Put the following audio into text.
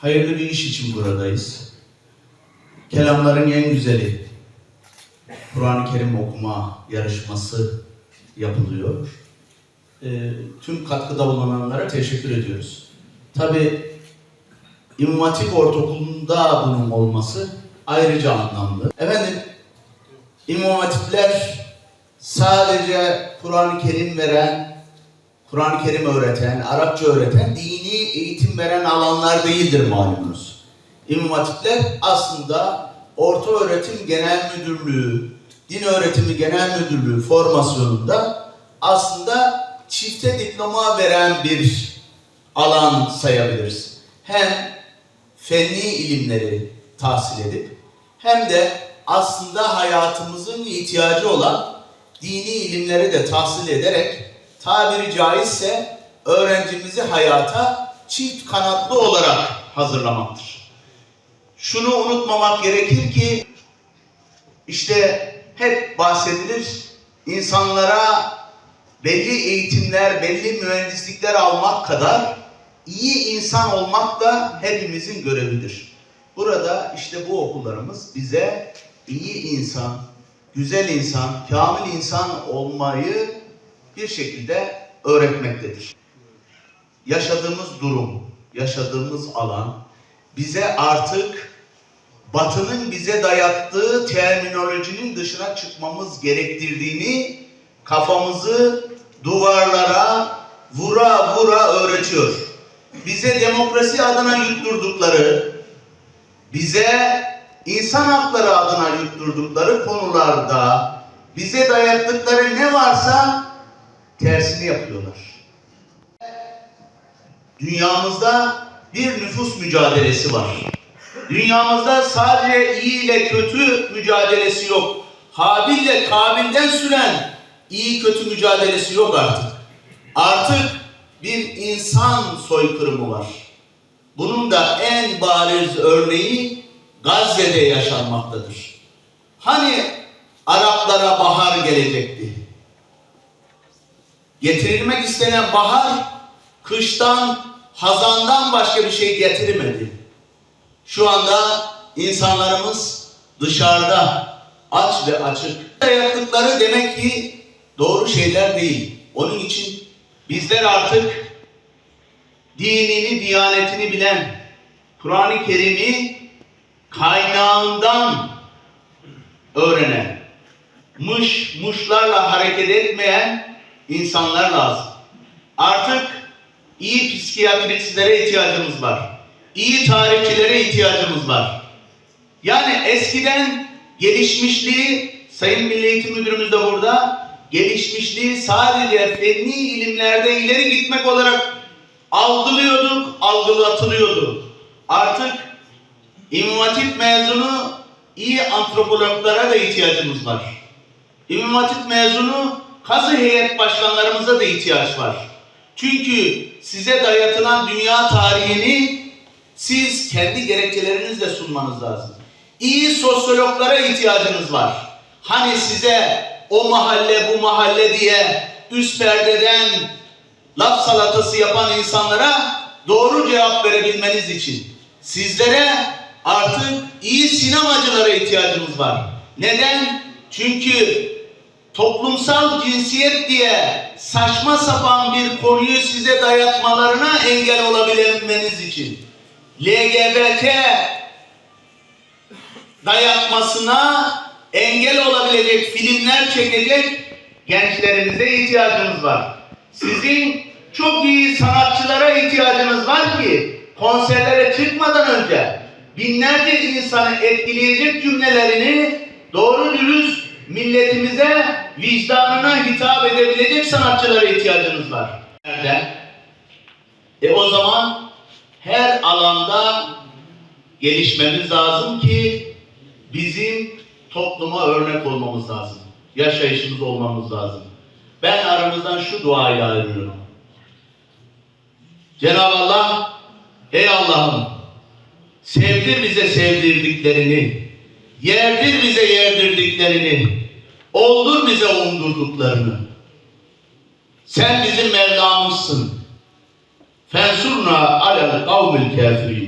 Hayırlı bir iş için buradayız. Kelamların en güzeli. Kur'an-ı Kerim okuma yarışması yapılıyor. Ee, tüm katkıda bulunanlara teşekkür ediyoruz. Tabi İmam Hatip Ortaokulu'nda bunun olması ayrıca anlamlı. Efendim, İmam sadece Kur'an-ı Kerim veren, Kur'an-ı Kerim öğreten, Arapça öğreten, dini eğitim veren alanlar değildir malumunuz. İmam Hatipler aslında Orta Öğretim Genel Müdürlüğü, Din Öğretimi Genel Müdürlüğü formasyonunda aslında çifte diploma veren bir alan sayabiliriz. Hem fenli ilimleri tahsil edip hem de aslında hayatımızın ihtiyacı olan dini ilimleri de tahsil ederek tabiri caizse öğrencimizi hayata çift kanatlı olarak hazırlamaktır. Şunu unutmamak gerekir ki işte hep bahsedilir insanlara belli eğitimler, belli mühendislikler almak kadar iyi insan olmak da hepimizin görevidir. Burada işte bu okullarımız bize iyi insan, güzel insan, kamil insan olmayı bir şekilde öğretmektedir. Yaşadığımız durum, yaşadığımız alan bize artık Batı'nın bize dayattığı terminolojinin dışına çıkmamız gerektirdiğini kafamızı duvarlara vura vura öğretiyor. Bize demokrasi adına yutturdukları, bize insan hakları adına yutturdukları konularda bize dayattıkları ne varsa tersini yapıyorlar. Dünyamızda bir nüfus mücadelesi var. Dünyamızda sadece iyi ile kötü mücadelesi yok. Habil ile Kabil'den süren iyi kötü mücadelesi yok artık. Artık bir insan soykırımı var. Bunun da en bariz örneği Gazze'de yaşanmaktadır. Hani Araplara bahar gelecekti? Getirilmek istenen bahar kıştan, hazandan başka bir şey getirmedi. Şu anda insanlarımız dışarıda aç ve açık. Yaptıkları demek ki doğru şeyler değil. Onun için bizler artık dinini, diyanetini bilen, Kur'an-ı Kerim'i kaynağından öğrenen, mış muşlarla hareket etmeyen insanlar lazım. Artık iyi psikiyatristlere ihtiyacımız var. İyi tarihçilere ihtiyacımız var. Yani eskiden gelişmişliği, Sayın Milli Eğitim Müdürümüz de burada, gelişmişliği sadece fenli ilimlerde ileri gitmek olarak algılıyorduk, algılatılıyordu. Artık İmam mezunu iyi antropologlara da ihtiyacımız var. İmam mezunu kazı heyet başkanlarımıza da ihtiyaç var. Çünkü size dayatılan dünya tarihini siz kendi gerekçelerinizle sunmanız lazım. İyi sosyologlara ihtiyacınız var. Hani size o mahalle bu mahalle diye üst perdeden laf salatası yapan insanlara doğru cevap verebilmeniz için sizlere artık iyi sinemacılara ihtiyacımız var. Neden? Çünkü toplumsal cinsiyet diye saçma sapan bir konuyu size dayatmalarına engel olabilmeniz için LGBT dayatmasına engel olabilecek filmler çekecek gençlerimize ihtiyacımız var. Sizin çok iyi sanatçılara ihtiyacınız var ki konserlere çıkmadan önce binlerce insanı etkileyecek cümlelerini doğru dürüst milletimize vicdanına hitap edebilecek sanatçılara ihtiyacınız var. Nerede? E o zaman her alanda gelişmemiz lazım ki bizim topluma örnek olmamız lazım. Yaşayışımız olmamız lazım. Ben aramızdan şu duayı ayrılıyorum. Cenab-ı Allah, ey Allah'ım, sevdir bize sevdirdiklerini, yerdir bize yerdirdiklerini, oldur bize umdurduklarını. Sen bizim Mevlamızsın. Fensurna alel kavmil kafirin.